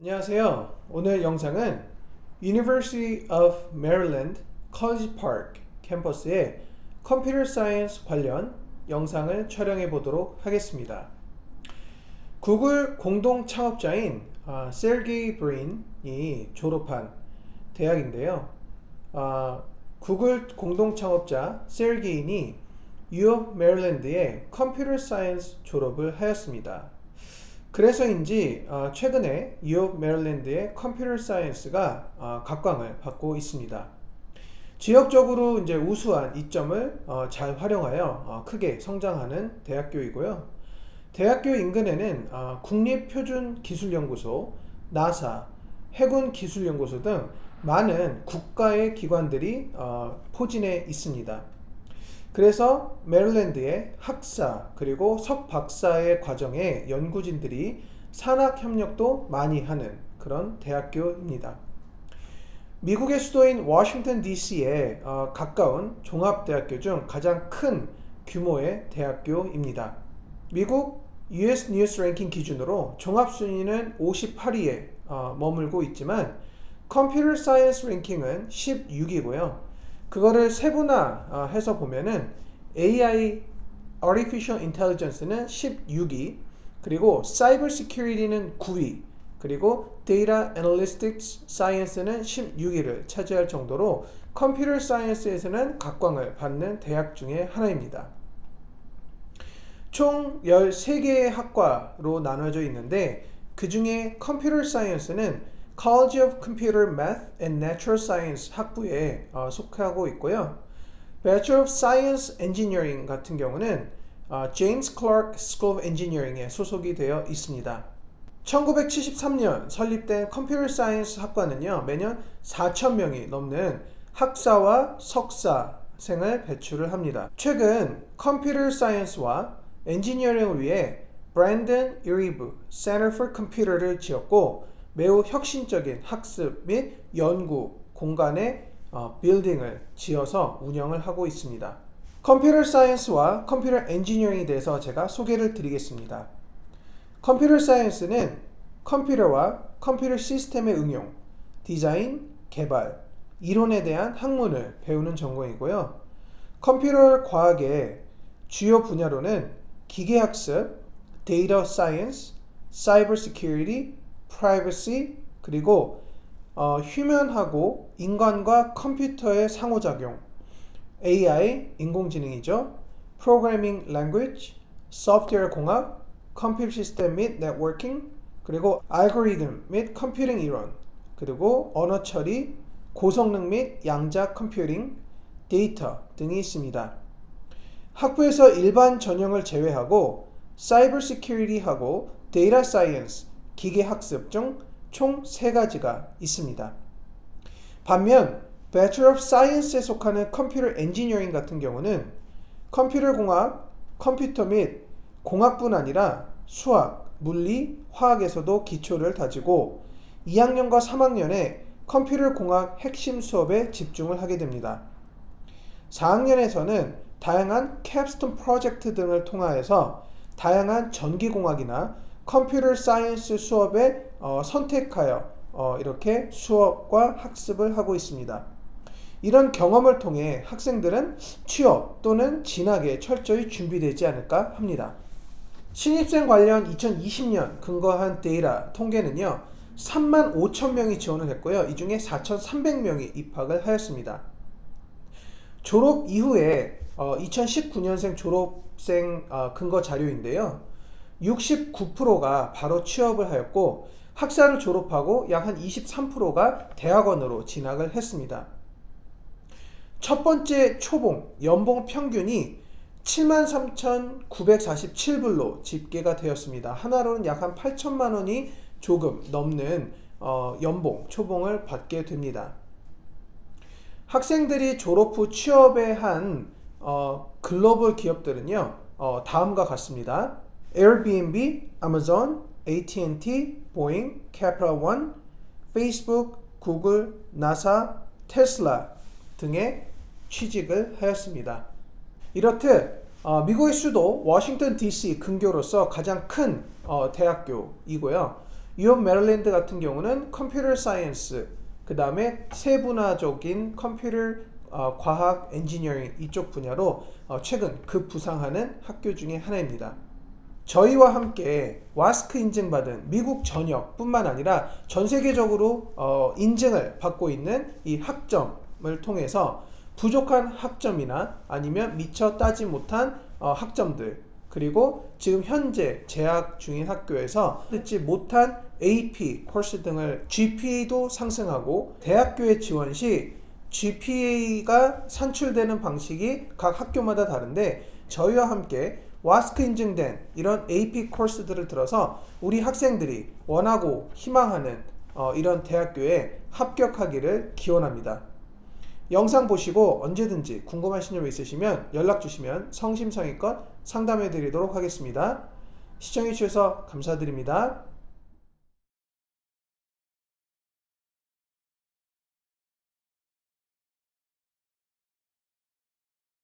안녕하세요. 오늘 영상은 University of Maryland College Park 캠퍼스의 컴퓨터 사이언스 관련 영상을 촬영해 보도록 하겠습니다. 구글 공동 창업자인 아, 세르게이 브린이 졸업한 대학인데요. 아, 구글 공동 창업자 U of Maryland의 컴퓨터 사이언스 졸업을 하였습니다. 그래서인지 어, 최근에 of Maryland의 컴퓨터 사이언스가 어, 각광을 받고 있습니다. 지역적으로 이제 우수한 이점을 어, 잘 활용하여 어, 크게 성장하는 대학교이고요. 대학교 인근에는 어, 국립표준기술연구소, 나사, 해군기술연구소 등 많은 국가의 기관들이 어, 포진해 있습니다. 그래서 메릴랜드의 학사 그리고 석박사의 과정에 연구진들이 산학 협력도 많이 하는 그런 대학교입니다. 미국의 수도인 워싱턴 DC에 어, 가까운 종합대학교 중 가장 큰 규모의 대학교입니다. 미국 US 뉴스 랭킹 기준으로 종합 순위는 58위에 어, 머물고 있지만 컴퓨터 사이언스 랭킹은 16위고요. 그거를 세분화해서 보면은 AI Artificial Intelligence는 16위, 그리고 Cyber Security는 9위, 그리고 Data Analytics Science는 16위를 차지할 정도로 컴퓨터 사이언스에서는 각광을 받는 대학 중에 하나입니다. 총 13개의 학과로 나눠져 있는데 그 중에 컴퓨터 사이언스는 College of Computer Math and Natural Science 학부에 어, 속하고 있고요. Bachelor of Science Engineering 같은 경우는 어, James Clark School of Engineering에 소속이 되어 있습니다. 1973년 설립된 컴퓨터 사이언스 학과는요, 매년 4,000명이 넘는 학사와 석사생을 배출을 합니다. 최근 컴퓨터 사이언스와 엔지니어링을 위해 브랜든 이리브 Center for Computer를 지었고 매우 혁신적인 학습 및 연구 공간의 어, 빌딩을 지어서 운영을 하고 있습니다. 컴퓨터 사이언스와 컴퓨터 엔지니어링에 대해서 제가 소개를 드리겠습니다. 컴퓨터 사이언스는 컴퓨터와 컴퓨터 시스템의 응용, 디자인, 개발, 이론에 대한 학문을 배우는 전공이고요. 컴퓨터 과학의 주요 분야로는 기계학습, 데이터 사이언스, 사이버 시큐리티, 프라이버시 그리고 어, 휴면하고 인간과 컴퓨터의 상호작용 AI 인공지능이죠. 프로그래밍 랭귀지, 소프트웨어 공학, 컴퓨터 시스템 및 네트워킹 그리고 알고리즘 및 컴퓨팅 이론 그리고 언어 처리, 고성능 및 양자 컴퓨팅, 데이터 등이 있습니다. 학부에서 일반 전형을 제외하고 사이버 시큐리티하고 데이터 사이언스 기계 학습 중총세 가지가 있습니다. 반면 Bachelor of Science에 속하는 컴퓨터 엔지니어링 같은 경우는 컴퓨터 공학, 컴퓨터 및 공학뿐 아니라 수학, 물리, 화학에서도 기초를 다지고 2학년과 3학년에 컴퓨터 공학 핵심 수업에 집중을 하게 됩니다. 4학년에서는 다양한 캡스톤 프로젝트 등을 통하여서 다양한 전기공학이나 컴퓨터 사이언스 수업에 어, 선택하여 어, 이렇게 수업과 학습을 하고 있습니다. 이런 경험을 통해 학생들은 취업 또는 진학에 철저히 준비되지 않을까 합니다. 신입생 관련 2020년 근거한 데이터 통계는요, 3만 5천 명이 지원을 했고요. 이 중에 4,300명이 입학을 하였습니다. 졸업 이후에 어, 2019년생 졸업생 어, 근거 자료인데요. 69%가 바로 취업을 하였고 학사를 졸업하고 약 한 23%가 대학원으로 진학을 했습니다. 첫 번째 초봉 연봉 평균이 73,947불로 집계가 되었습니다. 하나로는 약 한 8천만 원이 조금 넘는 어, 연봉 초봉을 받게 됩니다. 학생들이 졸업 후 취업에 한 어, 글로벌 기업들은요 어, 다음과 같습니다. Airbnb, Amazon, AT&T, Boeing, Capital One, Facebook, 구글, 나사, 테슬라 등의 취직을 하였습니다. 이렇듯 어, 미국의 수도 워싱턴 DC 근교로서 가장 큰 어, 대학교이고요. 유업 메릴랜드 같은 경우는 컴퓨터 사이언스, 그 다음에 세분화적인 컴퓨터 어, 과학 엔지니어링 이쪽 분야로 어, 최근 급부상하는 학교 중에 하나입니다. 저희와 함께 와스크 인증받은 미국 전역뿐만 아니라 전 세계적으로 어, 인증을 받고 있는 이 학점을 통해서 부족한 학점이나 아니면 미처 따지 못한 어, 학점들 그리고 지금 현재 재학 중인 학교에서 듣지 못한 AP 코र्스 등을 GPA도 상승하고 대학교에 지원 시 GPA가 산출되는 방식이 각 학교마다 다른데 저희와 함께 와스크 인증된 이런 AP 코र्스들을 들어서 우리 학생들이 원하고 희망하는 어, 이런 대학교에 합격하기를 기원합니다. 영상 보시고 언제든지 궁금하신 점 있으시면 연락 주시면 성심성의껏 상담해 드리도록 하겠습니다. 시청해 주셔서 감사드립니다.